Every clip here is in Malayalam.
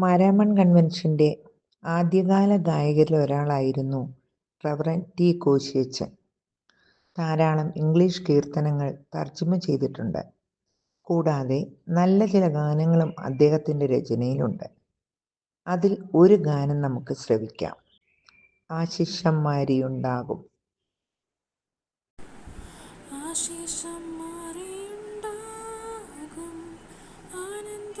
മാരാമൺ കൺവെൻഷന്റെ ആദ്യകാല ഗായകരിൽ ഒരാളായിരുന്നു റവറൻ ടി കോശിയച്ചൻ. ധാരാളം ഇംഗ്ലീഷ് കീർത്തനങ്ങൾ തർജമ ചെയ്തിട്ടുണ്ട്. കൂടാതെ നല്ല ചില ഗാനങ്ങളും അദ്ദേഹത്തിന്റെ രചനയിലുണ്ട്. അതിൽ ഒരു ഗാനം നമുക്ക് ശ്രവിക്കാം. ആശിഷന്മാരിയുണ്ടാകും ആശിഷന്മാരിയുണ്ടാകും ആനന്ദ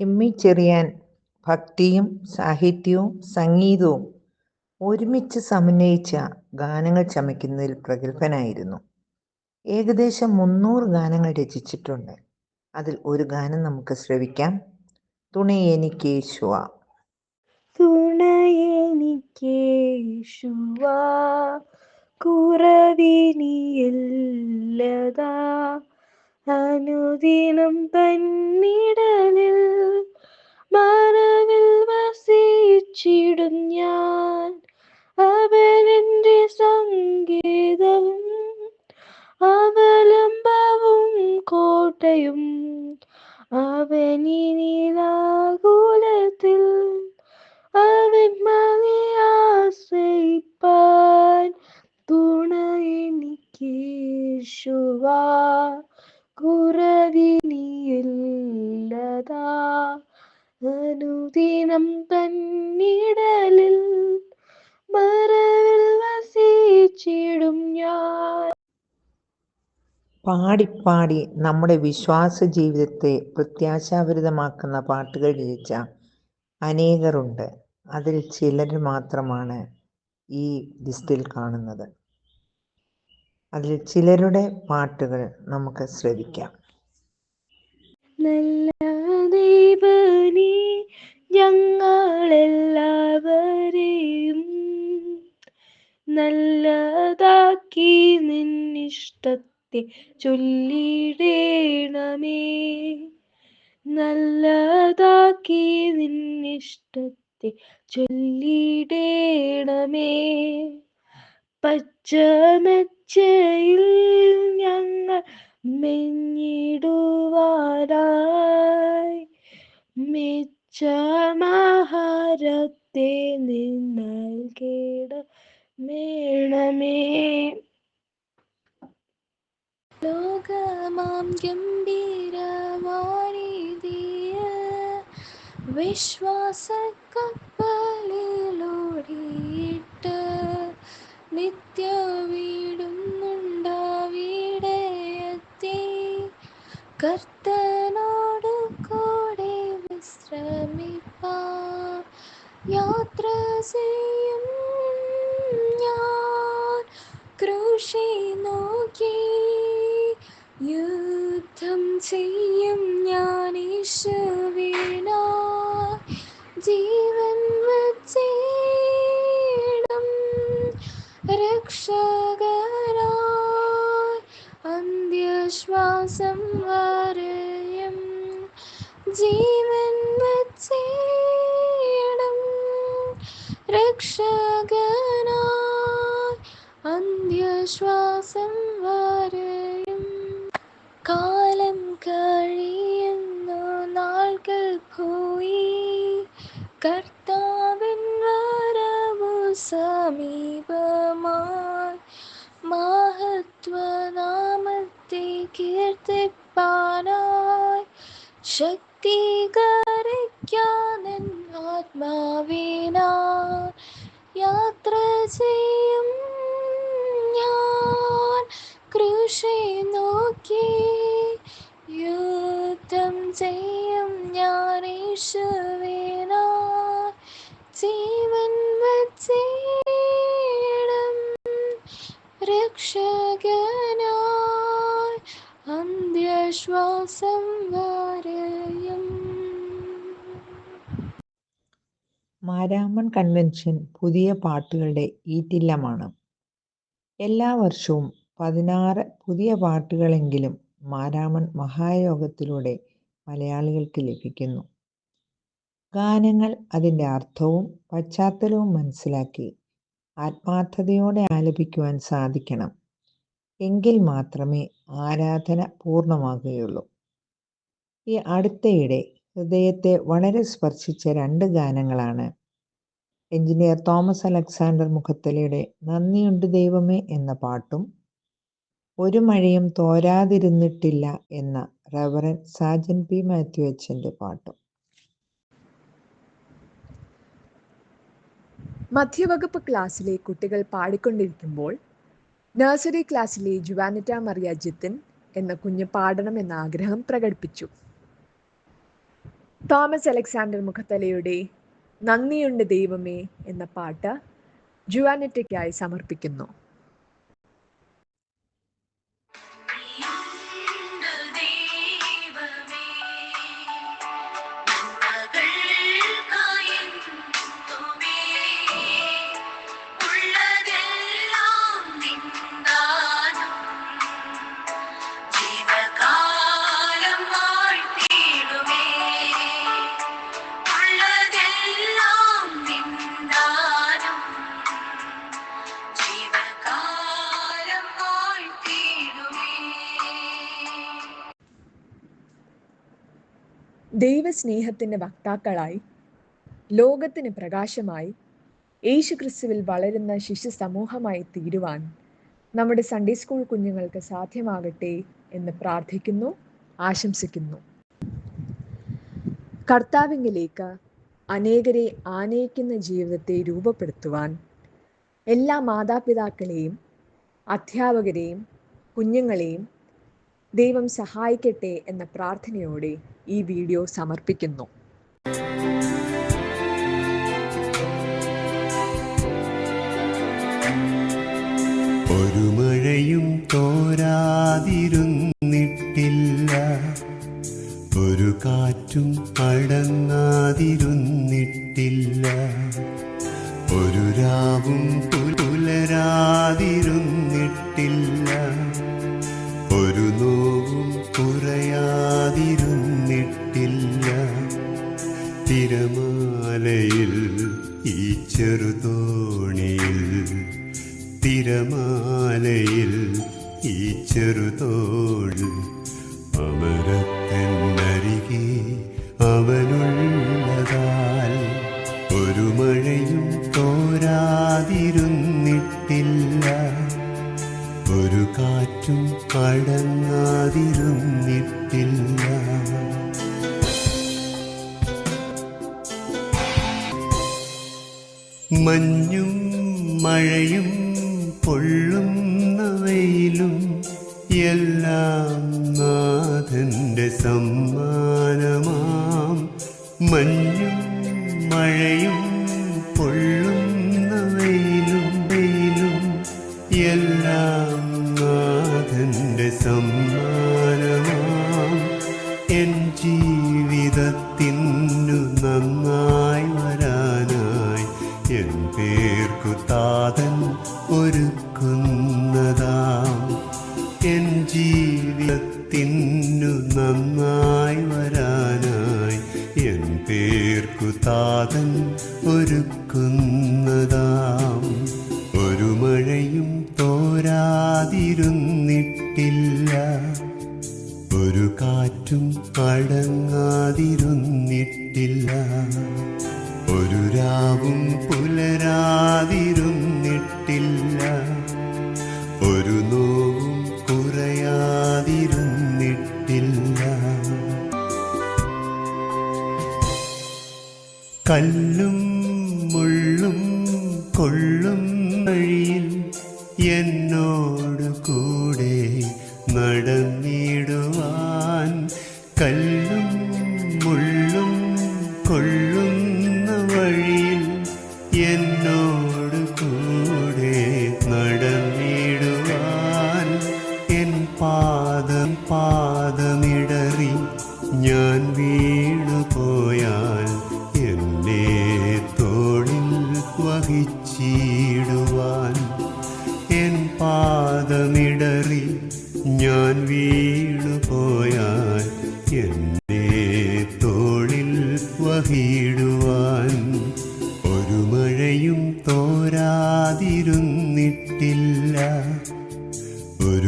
എം ഇ ചെറിയാൻ ഭക്തിയും സാഹിത്യവും സംഗീതവും ഒരുമിച്ച് സമന്വയിച്ച ഗാനങ്ങൾ ചമയ്ക്കുന്നതിൽ പ്രഗത്ഭനായിരുന്നു. ഏകദേശം മുന്നൂറ് ഗാനങ്ങൾ രചിച്ചിട്ടുണ്ട്. അതിൽ ഒരു ഗാനം നമുക്ക് ശ്രവിക്കാം. തുണയെനിക്കേശുവാ. തുണയെനിക്കേശുവാ കുറവിനിയല്ലതാ. അനുദിനം തന്നിടലിൽ മറവിൽ വസിച്ചിടും ഞാൻ. അവനെന്റെ സങ്കേതവും അവലംബവും കോട്ടയും അവനിലാകുലത്തിൽ തുണയെനിക്കേശുവാ കുറവിനിയില്ലതാ അനുദിനം തന്നിടലിൽ മറവിൽ വസിച്ചിടും ഞാൻ പാടിപ്പാടി നമ്മുടെ വിശ്വാസ ജീവിതത്തെ പ്രത്യാശാഭരിതമാക്കുന്ന പാട്ടുകൾ രചിച്ച അനേകരുണ്ട്. അതിൽ ചിലർ മാത്രമാണ് ഈ ലിസ്റ്റിൽ കാണുന്നത്. അതിൽ ചിലരുടെ പാട്ടുകൾ നമുക്ക് ശ്രവിക്കാം. നല്ല ദൈവനീ ഞങ്ങളെല്ലാവരെയും നല്ലതാക്കി നിന്നിഷ്ടത്തെ ചൊല്ലിടേണമേ നല്ലതാക്കി നിന്നിഷ്ടത്തെ ചൊല്ലിടേണമേ പച്ചമെച്ചയിൽ ഞങ്ങൾ മെഞ്ഞിടുവാനായി മിച്ചമാഹാരത്തെ മേണമേ. ലോകമാം ഗംഭീരവാരിതിയ വിശ്വാസ കപ്പലിലോടിയിട്ട് നിത്യ വീടുന്നുണ്ടാവിടെയെത്തി കർത്തനോട് കൂടെ വിശ്രമിപ്പാ. യാത്ര ചെയ്യും ഞാൻ. കൃഷി നോക്കി യുദ്ധം ചെയ്യും ഞാൻ ഈശുവിനാ ജീവൻ വച്ചിടും രക്ഷകനായി അന്ത്യശ്വാസം വരെയും ജീവൻ വച്ചിടും രക്ഷകനായി അന്ത്യശ്വാസം വരെയും കാലം കഴിയുന്നു നാൾകൾ പോയി. കർത്താവിൻ വരവു സമീപമായി മഹത്വനാമത്തെ കീർത്തിപ്പാനായി ശക്തീകരിക്കാൻ ആത്മാവിനാ യാത്ര ചെയ്യും ഞാൻ. കൃഷി നോക്കി യുദ്ധം ചെയ്യും ഞാൻ യേശുവിനാ ജീവൻ രക്ഷകനായി അന്ത്യശ്വാസം വരെയും. മാരാമൺ കൺവെൻഷൻ പുതിയ പാട്ടുകളുടെ ഈറ്റില്ലമാണ്. എല്ലാ വർഷവും പതിനാറ് പുതിയ പാട്ടുകളെങ്കിലും മാരാമൺ മഹായോഗത്തിലൂടെ മലയാളികൾക്ക് ലഭിക്കുന്നു. ഗാനങ്ങൾ അതിന്റെ അർത്ഥവും പശ്ചാത്തലവും മനസ്സിലാക്കി ആത്മാർത്ഥതയോടെ ആലപിക്കുവാൻ സാധിക്കണം. എങ്കിൽ മാത്രമേ ആരാധന പൂർണമാകുകയുള്ളൂ. ഈ അടുത്തയിടെ ഹൃദയത്തെ വളരെ സ്പർശിച്ച രണ്ട് ഗാനങ്ങളാണ്. എഞ്ചിനീയർ തോമസ് അലക്സാണ്ടർ മുഖത്തലയുടെ നന്ദിയുണ്ട് ദൈവമേ എന്ന പാട്ടും ഒരു മഴയും തോരാതിരുന്നിട്ടില്ല എന്ന റവറൻ സാജൻ പി മാത്യു അച്ഛന്റെ പാട്ടും. മധ്യവകുപ്പ് ക്ലാസ്സിലെ കുട്ടികൾ പാടിക്കൊണ്ടിരിക്കുമ്പോൾ നഴ്സറി ക്ലാസ്സിലെ ജുവാനിറ്റ മറിയ ജിത്തിൻ എന്ന കുഞ്ഞ് എന്ന ആഗ്രഹം പ്രകടിപ്പിച്ചു. തോമസ് അലക്സാണ്ടർ മുഖത്തലയുടെ നന്ദിയുണ്ട് ദൈവമേ എന്ന പാട്ട് ജുവാനിറ്റയ്ക്കായി സമർപ്പിക്കുന്നു. ദൈവസ്നേഹത്തിന്റെ വക്താക്കളായി ലോകത്തിന് പ്രകാശമായി യേശുക്രിസ്തുവിൽ വളരുന്ന ശിശു സമൂഹമായി തീരുവാൻ നമ്മുടെ സൺഡേ സ്കൂൾ കുഞ്ഞുങ്ങൾക്ക് സാധ്യമാകട്ടെ എന്ന് പ്രാർത്ഥിക്കുന്നു ആശംസിക്കുന്നു. കർത്താവിങ്കിലേക്ക് അനേകരെ ആനയിക്കുന്ന ജീവിതത്തെ രൂപപ്പെടുത്തുവാൻ എല്ലാ മാതാപിതാക്കളെയും അധ്യാപകരെയും കുഞ്ഞുങ്ങളെയും ദൈവം സഹായിക്കട്ടെ എന്ന പ്രാർത്ഥനയോടെ ഈ വീഡിയോ സമർപ്പിക്കുന്നു. ഒരു മഴയും തോരാതിരുന്നിട്ടില്ല. ഒരു കാറ്റും അടങ്ങാതിരുന്നിട്ടില്ല ഒരു രാവും പുലരാതിരുന്നിട്ടില്ല. തിരമാലയിൽ ഈ ചെറുതോണിയിൽ തിരമാലയിൽ ഈ ചെറുതോണി അമരത്തെന്നരികെ അവനുള്ളതാൽ ഒരു മഴയും തോരാതിരുന്നിട്ടില്ല. ഒരു കാറ്റും അടങ്ങാതിരുന്നിട്ടില്ല മഞ്ഞും മഴയും പൊള്ളുന്ന വെയിലും എല്ലാം നാഥന്റെ സമ്മാനമാം. മഞ്ഞും മഴയും പൊള്ളുന്ന വെയിലും വെയിലും എല്ലാം നാഥന്റെ സമ്മാനമാം കല്ലും മുള്ളും കൊള്ളും വഴിയിൽ എന്നോട്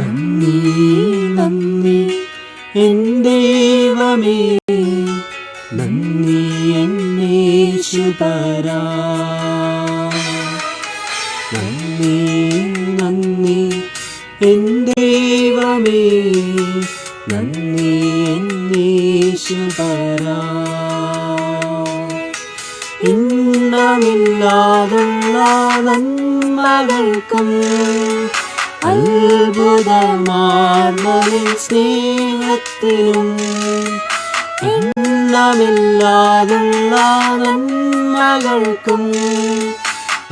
നന്ദി നന്ദി എൻ ദൈവമേ. നന്ദി എന്നേശുപരാ നന്ദി നന്ദി എൻ ദൈവമേ. നന്ദി എന്നേശുപരാ ഇന്നമില്ലാതുള്ള നന്മകൾക്കും അത്ഭുതമാർന്നലിൻ സ്നേഹത്തിനും എണ്ണമില്ലാതുള്ള നന്മകൾക്കും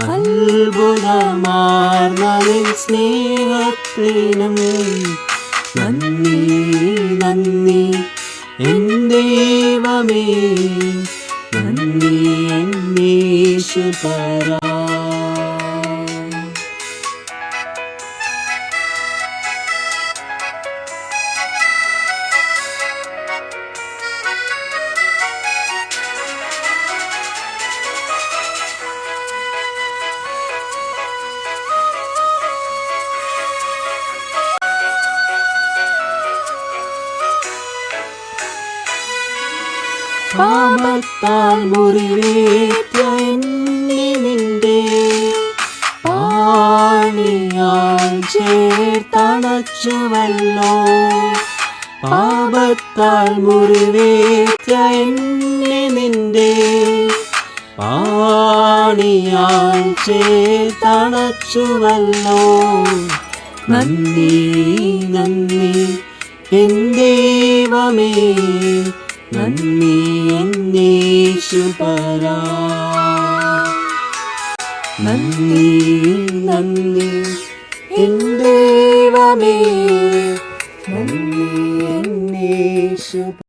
അത്ഭുതമാർന്നലിൻ സ്നേഹത്തിനും നന്ദി നന്ദി എൻ ദൈവമേ നന്ദി എന്നേശുപരാ പാപത്താൽ മുറിവേറ്റ എന്നെ നിന്റെ പാണിയാൽ ചേർത്തണച്ചുവല്ലോ. പാപത്താൽ മുറിവേറ്റ എന്നെ നിന്റെ പാണിയാൽ ചേർത്തണച്ചുവല്ലോ. നന്ദി നന്ദി എൻ ദൈവമേ നന്ദി എന്നേശുപരാ നന്ദി നന്ദി എൻ ദൈവമേ. നന്ദി എന്നേശുപരാ